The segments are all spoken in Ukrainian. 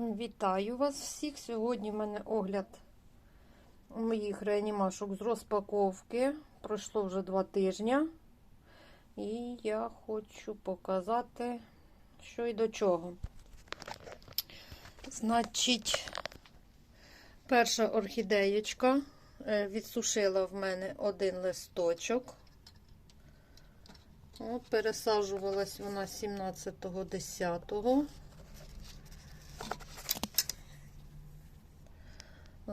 Вітаю вас всіх. Сьогодні в мене огляд моїх реанімашок з розпаковки. Пройшло вже два тижні. І я хочу показати, що і до чого. Значить, перша орхідеєчка е, відсушила в мене один листочок. От, пересаджувалась вона 17.10.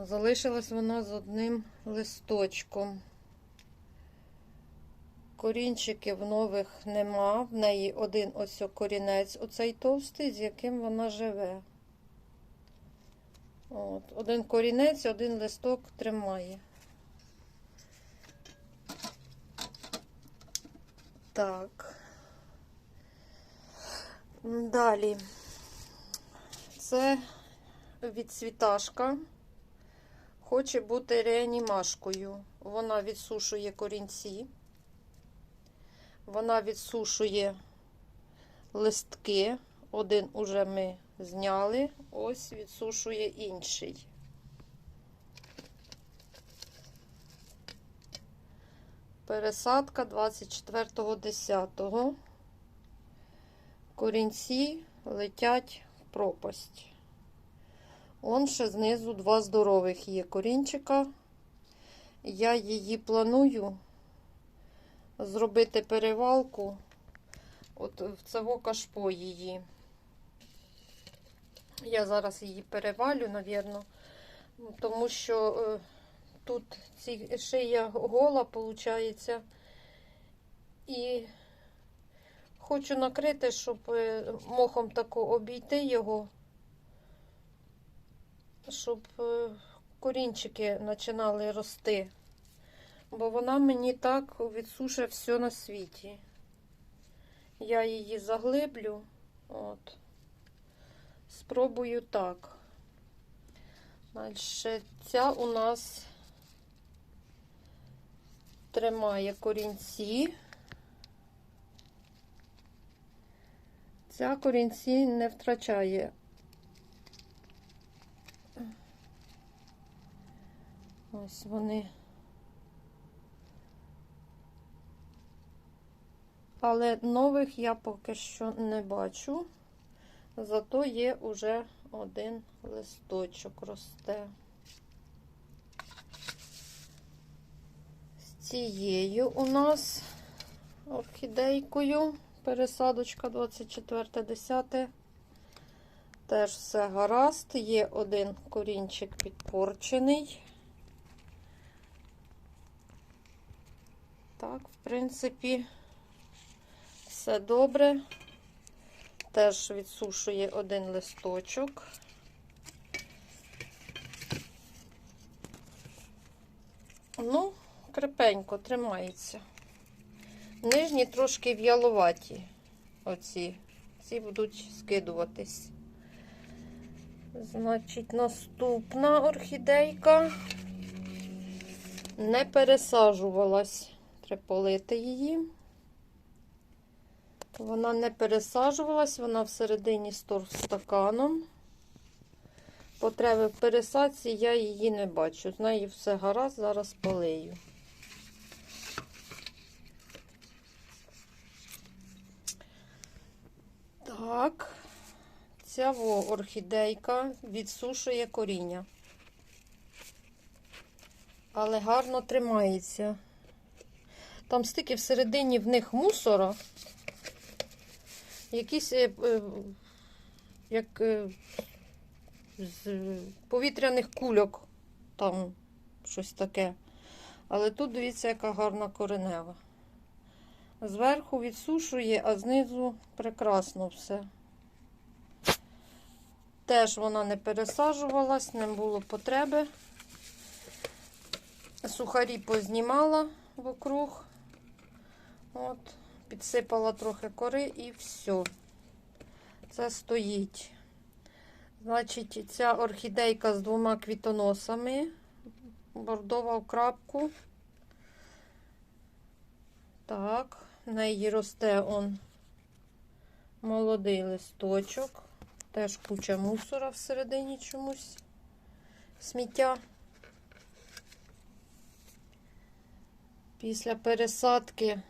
Залишилась вона з одним листочком. Корінчиків нових нема. В неї один ось корінець, оцей товстий, з яким вона живе. От, Один корінець, один листок тримає. Так. Далі. Це відцвіташка. Хоче бути реанімашкою. Вона відсушує корінці, вона відсушує листки. Один уже ми зняли, ось відсушує інший. Пересадка 24.10. Корінці летять в пропасть. Он ще знизу два здорових є корінчика. Я її планую зробити перевалку от в цього кашпо її. Я зараз її перевалю, навірно, тому що е, тут ці шия гола, виходить, і хочу накрити, щоб е, мохом тако обійти його щоб е, корінчики починали рости. Бо вона мені так відсушує все на світі. Я її заглиблю. От. Спробую так. Далі ця у нас тримає корінці. Ця корінці не втрачає Ось вони. Але нових я поки що не бачу, зато є уже один листочок росте. З цією у нас орхідейкою, пересадочка 24.10. Теж все гаразд, є один корінчик підпорчений. Так, в принципі, все добре. Теж відсушує один листочок. Ну, крепенько тримається. Нижні трошки в'яловаті. Оці. Ці будуть скидуватись. Значить, наступна орхідейка не пересаджувалась. Треба її. Вона не пересаджувалась, вона всередині стор стаканом. Потреби в пересадці я її не бачу. З нею все гаразд, зараз полию. Так, ця орхідейка відсушує коріння. Але гарно тримається. Там стільки всередині в них мусора. Якісь е, е, як е, з повітряних кульок, там щось таке. Але тут дивіться, яка гарна коренева. Зверху відсушує, а знизу прекрасно все. Теж вона не пересаджувалась, не було потреби. Сухарі познімала вокруг. От, підсипала трохи кори і все. Це стоїть. Значить, ця орхідейка з двома квітоносами. Бордова в крапку. Так, в неї росте он молодий листочок. Теж куча мусора всередині чомусь. Сміття. Після пересадки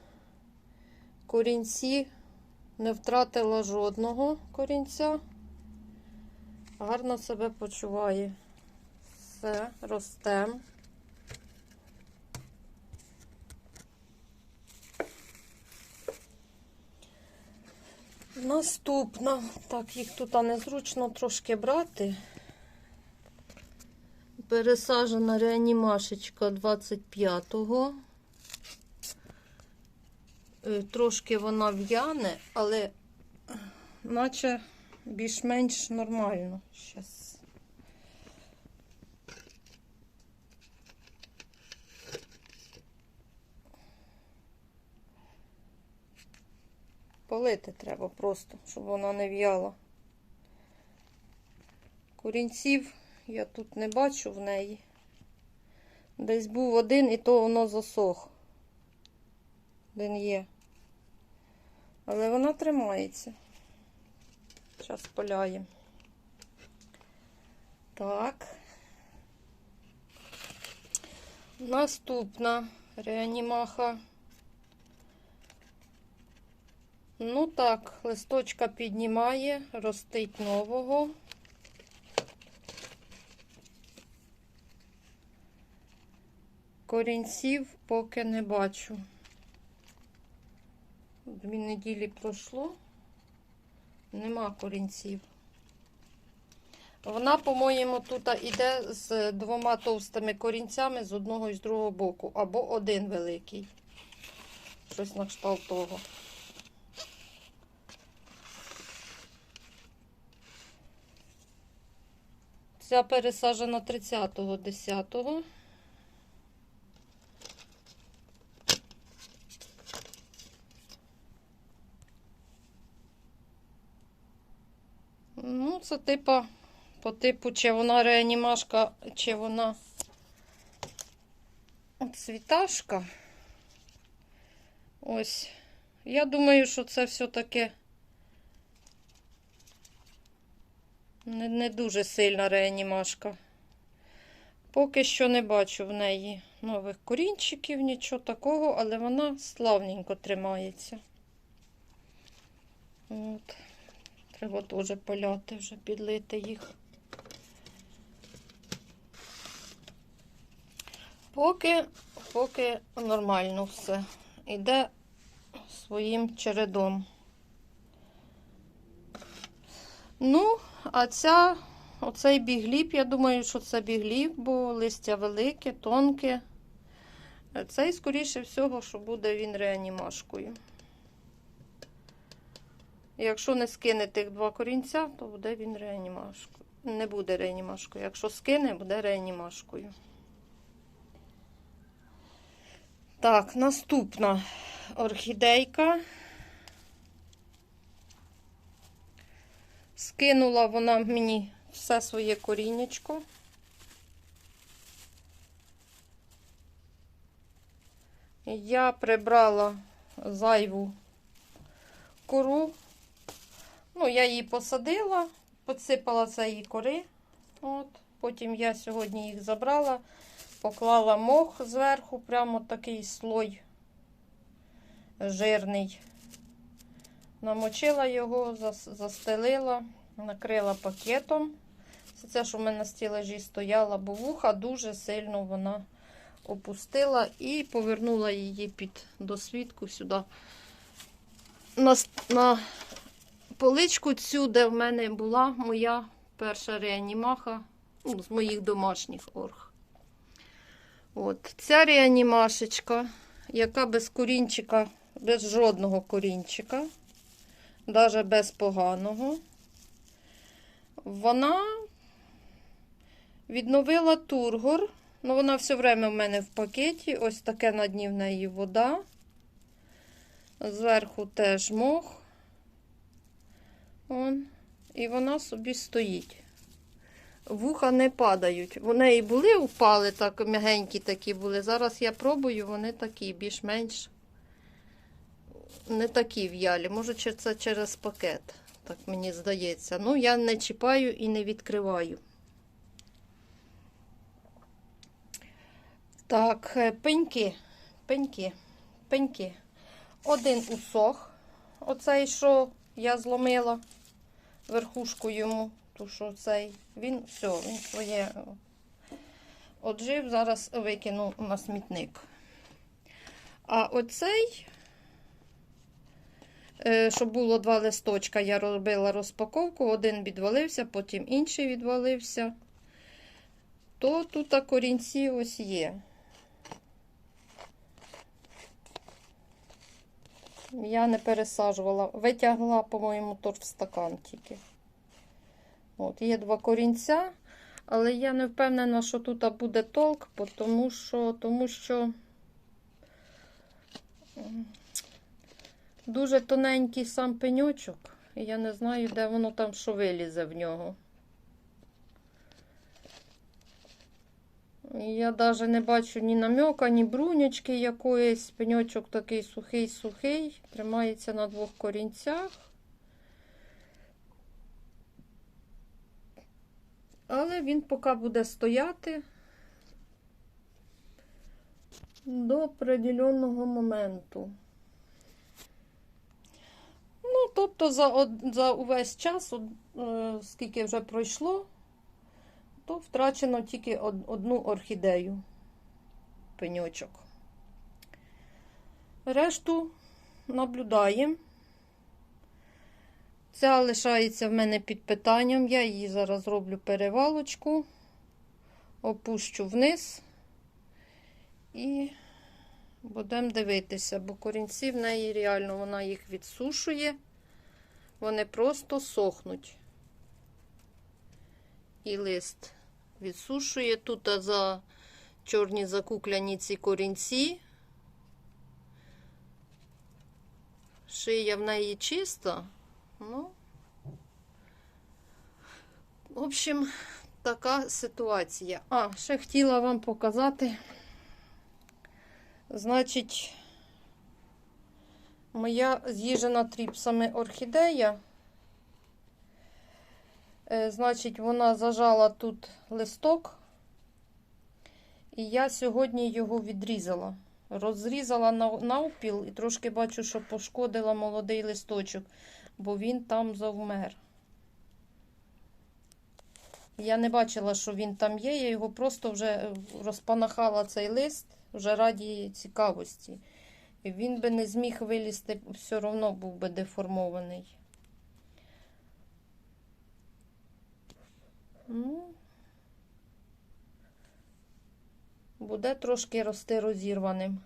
корінці не втратила жодного корінця. Гарно себе почуває. Все, ростем. Наступна. Так, їх тут незручно трошки брати. Пересаджена реанімашечка 25-го. Е, Трошки вона в'яне, але е, наче більш-менш нормально. Щас. Полити треба просто, щоб вона не в'яла. Корінців я тут не бачу в неї. Десь був один, і то воно засох. Один є. Але вона тримається. Зараз поляємо. Так. Наступна реанімаха. Ну так, листочка піднімає, ростить нового. Корінців поки не бачу. Дві неділі пройшло. Нема корінців. Вона, по-моєму, тут іде з двома товстими корінцями з одного і з другого боку. Або один великий. Щось на кшталт того. Ця пересаджена 30-го, 10-го. Ну, це типа по типу, чи вона реанімашка, чи вона цвіташка. Ось. Я думаю, що це все-таки не, не дуже сильна реанімашка. Поки що не бачу в неї нових корінчиків, нічого такого, але вона славненько тримається. От. Треба теж поляти, вже підлити їх. Поки, поки нормально все. Іде своїм чередом. Ну, а ця, оцей бігліп, я думаю, що це бігліп, бо листя велике, тонке. Цей, скоріше всього, що буде він реанімашкою. Якщо не скине тих два корінця, то буде він реанімашкою. Не буде реанімашкою. Якщо скине, буде реанімашкою. Так, наступна орхідейка. Скинула вона мені все своє коріннячко. Я прибрала зайву кору. Я її посадила, підсипала це її кори. От. Потім я сьогодні їх забрала, поклала мох зверху, прямо такий слой жирний. Намочила його, застелила, накрила пакетом. Це те, що в мене на стілажі стояла, бо вуха дуже сильно вона опустила і повернула її під досвідку сюди. На, на поличку цю, де в мене була моя перша реанімаха ну, з моїх домашніх орг. От. Ця реанімашечка, яка без корінчика, без жодного корінчика, навіть без поганого, вона відновила тургор. Ну, вона все время в мене в пакеті. Ось таке на дні в неї вода. Зверху теж мох. Он. І вона собі стоїть. Вуха не падають. Вони і були, упали, так м'ягенькі такі були. Зараз я пробую, вони такі, більш-менш не такі в'ялі. Може, це через пакет Так мені здається. Ну, я не чіпаю і не відкриваю. Так, е, пеньки, пеньки, пеньки. Один усох. Оцей, що я зломила верхушку йому, ту що цей. Він все, він своє е, отжив, зараз викину на смітник. А оцей, е, щоб було два листочка, я робила розпаковку, один відвалився, потім інший відвалився. То тут корінці ось є. Я не пересаджувала, витягла, по-моєму, торф стакан тільки. От, є два корінця, але я не впевнена, що тут буде толк, тому що, тому що дуже тоненький сам пеньочок, і я не знаю, де воно там що вилізе в нього. Я навіть не бачу ні намьока, ні брунячки якоїсь. Пеньочок такий сухий-сухий, тримається на двох корінцях. Але він поки буде стояти до определеного моменту. Ну, тобто за, за увесь час, е, скільки вже пройшло, то втрачено тільки одну орхідею пеньочок. Решту наблюдаємо. Ця лишається в мене під питанням. Я її зараз зроблю перевалочку, опущу вниз і будемо дивитися, бо корінці в неї реально вона їх відсушує, вони просто сохнуть. І лист відсушує. Тут за чорні закукляні ці корінці. Шия в неї чиста. Ну, в общем, така ситуація. А, ще хотіла вам показати. Значить, моя з'їжджена тріпсами орхідея. Е, Значить, вона зажала тут листок, і я сьогодні його відрізала. Розрізала навпіл і трошки бачу, що пошкодила молодий листочок, бо він там завмер. Я не бачила, що він там є, я його просто вже е, розпанахала цей лист, вже раді цікавості. Він би не зміг вилізти, все одно був би деформований. Ну, буде трошки рости розірваним.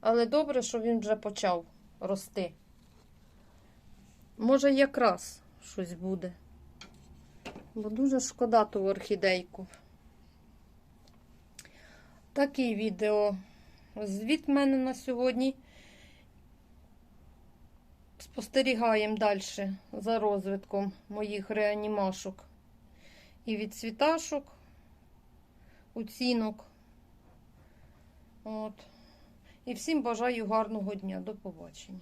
Але добре, що він вже почав рости. Може, якраз щось буде. Бо дуже шкода ту орхідейку. Такі відео. Звіт в мене на сьогодні. Спостерігаємо далі за розвитком моїх реанімашок і від цвіташок, оцінок. От. І всім бажаю гарного дня. До побачення.